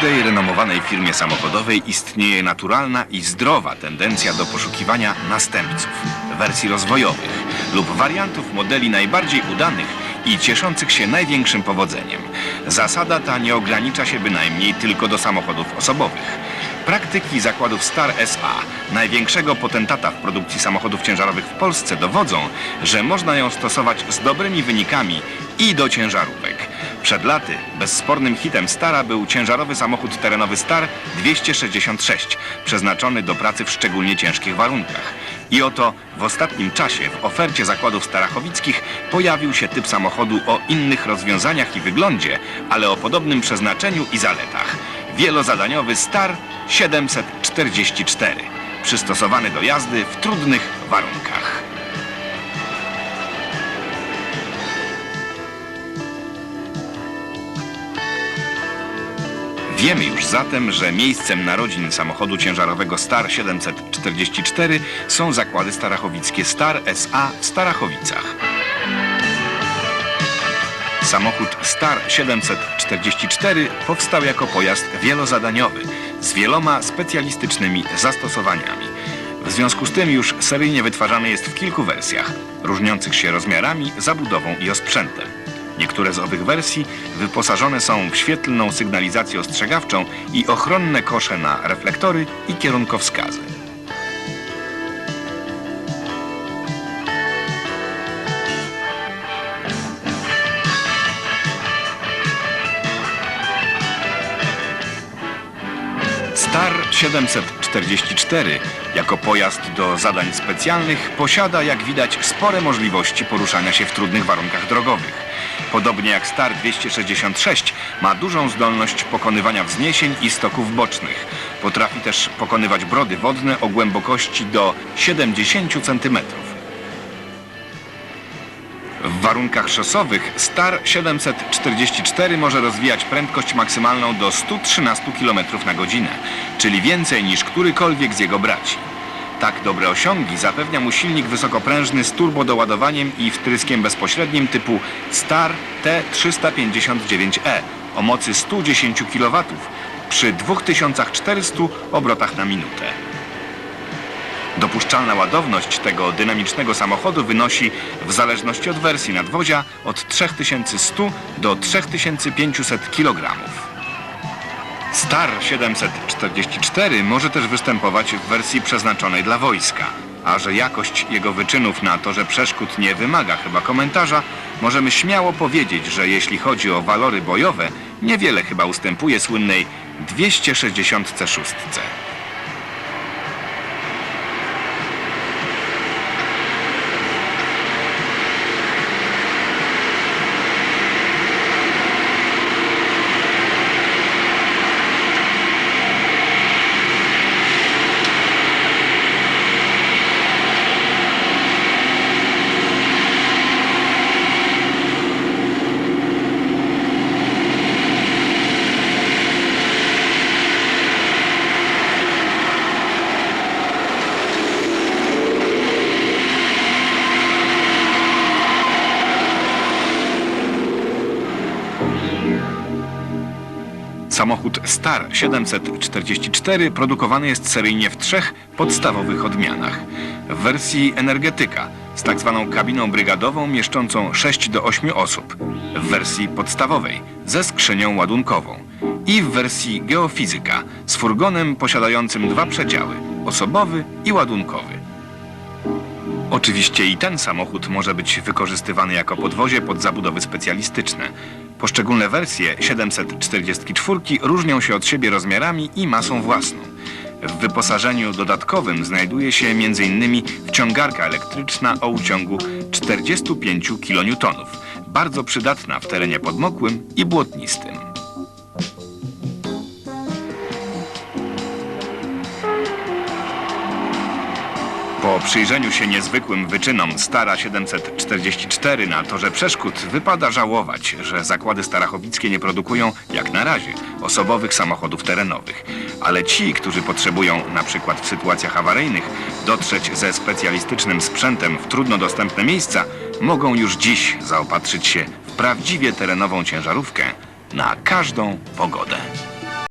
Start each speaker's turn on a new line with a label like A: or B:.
A: każdej renomowanej firmie samochodowej istnieje naturalna i zdrowa tendencja do poszukiwania następców, wersji rozwojowych lub wariantów modeli najbardziej udanych i cieszących się największym powodzeniem. Zasada ta nie ogranicza się bynajmniej tylko do samochodów osobowych. Praktyki zakładów Star SA, największego potentata w produkcji samochodów ciężarowych w Polsce, dowodzą, że można ją stosować z dobrymi wynikami i do ciężarówek. Przed laty bezspornym hitem Stara był ciężarowy samochód terenowy Star 266, przeznaczony do pracy w szczególnie ciężkich warunkach. I oto w ostatnim czasie w ofercie zakładów starachowickich pojawił się typ samochodu o innych rozwiązaniach i wyglądzie, ale o podobnym przeznaczeniu i zaletach. Wielozadaniowy Star 744, przystosowany do jazdy w trudnych warunkach. Wiemy już zatem, że miejscem narodzin samochodu ciężarowego Star 744 są zakłady starachowickie Star SA w Starachowicach. Samochód Star 744 powstał jako pojazd wielozadaniowy z wieloma specjalistycznymi zastosowaniami. W związku z tym już seryjnie wytwarzany jest w kilku wersjach, różniących się rozmiarami, zabudową i osprzętem. Niektóre z owych wersji wyposażone są w świetlną sygnalizację ostrzegawczą i ochronne kosze na reflektory i kierunkowskazy. Star 744 jako pojazd do zadań specjalnych posiada, jak widać, spore możliwości poruszania się w trudnych warunkach drogowych. Podobnie jak Star 266 ma dużą zdolność pokonywania wzniesień i stoków bocznych. Potrafi też pokonywać brody wodne o głębokości do 70 cm. W warunkach szosowych Star 744 może rozwijać prędkość maksymalną do 113 km na godzinę, czyli więcej niż którykolwiek z jego braci. Tak dobre osiągi zapewnia mu silnik wysokoprężny z turbodoładowaniem i wtryskiem bezpośrednim typu Star T359E o mocy 110 kW przy 2400 obrotach na minutę. Dopuszczalna ładowność tego dynamicznego samochodu wynosi w zależności od wersji nadwozia od 3100 do 3500 kg. Star 744 może też występować w wersji przeznaczonej dla wojska. A że jakość jego wyczynów na torze przeszkód nie wymaga chyba komentarza, możemy śmiało powiedzieć, że jeśli chodzi o walory bojowe, niewiele chyba ustępuje słynnej 266. Samochód Star 744 produkowany jest seryjnie w trzech podstawowych odmianach. W wersji energetyka z tak zwaną kabiną brygadową mieszczącą 6 do 8 osób. W wersji podstawowej ze skrzynią ładunkową. I w wersji geofizyka z furgonem posiadającym dwa przedziały osobowy i ładunkowy. Oczywiście i ten samochód może być wykorzystywany jako podwozie pod zabudowy specjalistyczne. Poszczególne wersje 744 różnią się od siebie rozmiarami i masą własną. W wyposażeniu dodatkowym znajduje się m.in. wciągarka elektryczna o uciągu 45 kN, bardzo przydatna w terenie podmokłym i błotnistym. Po przyjrzeniu się niezwykłym wyczynom Stara 744 na torze przeszkód wypada żałować, że zakłady starachowickie nie produkują, jak na razie, osobowych samochodów terenowych. Ale ci, którzy potrzebują, na przykład w sytuacjach awaryjnych, dotrzeć ze specjalistycznym sprzętem w trudno dostępne miejsca, mogą już dziś zaopatrzyć się w prawdziwie terenową ciężarówkę na każdą pogodę.